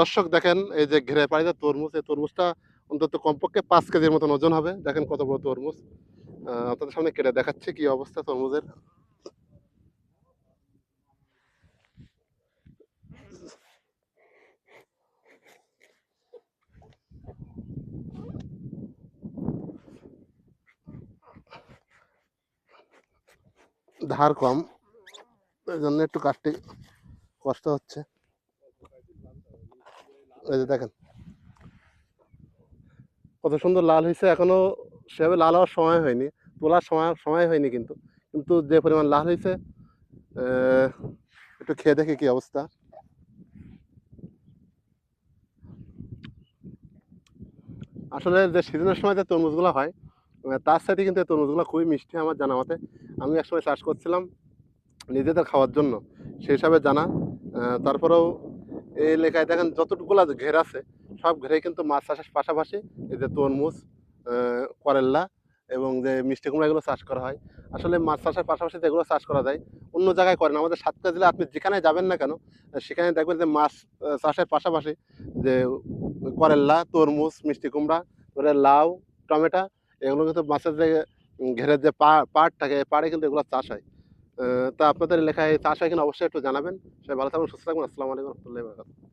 দর্শক দেখেন, এই যে ঘেরে পাড়িতে তরমুজ, এই তরমুজটা অন্তত কমপক্ষে পাঁচ কেজির মতন ওজন হবে। দেখেন কত বড় তরমুজ। আপনাদের সামনে কেটে দেখাচ্ছে কি অবস্থা তরমুজের। ধার কম, এই জন্য একটু কাটতে কষ্ট হচ্ছে। এই যে দেখেন। কত সুন্দর লাল হয়েছে এখনও সেভাবে লাল হওয়ার সময় হয়নি, তোলার সময় সময় হয়নি কিন্তু। কিন্তু যে পরিমাণ লাল হয়েছে একটু খেয়ে দেখি কি অবস্থা। আসলে যে সিজনের সময় যে তরমুজগুলো হয় তার সাথে কিন্তু এই তরমুজগুলো খুবই মিষ্টি আমার জানা মতে। আমি একসময় চাষ করছিলাম নিজেদের খাওয়ার জন্য, সেই হিসাবে জানা। তারপরেও এই এলাকায় দেখেন যতটুকুলা ঘের আছে, সব ঘেরে কিন্তু মাছ চাষের পাশাপাশি এই যে তরমুজ করেল্লা এবং যে মিষ্টি কুমড়া এগুলো চাষ করা হয়। আসলে মাছ চাষের পাশাপাশি যেগুলো চাষ করা যায়, অন্য জায়গায় করে না আমাদের সাতটা জেলা আপনি যেখানে যাবেন না কেন, সেখানে দেখবেন যে মাছ চাষের পাশাপাশি যে করেল্লা তরমুজ, মিষ্টি কুমড়া, তারপরে লাউ, টমেটো, এগুলো কিন্তু মাছের যে ঘেরের যে পাড় থাকে পাড়ে কিন্তু এগুলো চাষ হয়। তা আপনাদের এলাকায় চাষ হয় কিনা অবশ্যই একটু জানাবেন। সবাই ভালো থাকবেন, সুস্থ থাকবেন। আসসালামু আলাইকুম রহমতুল্লাহ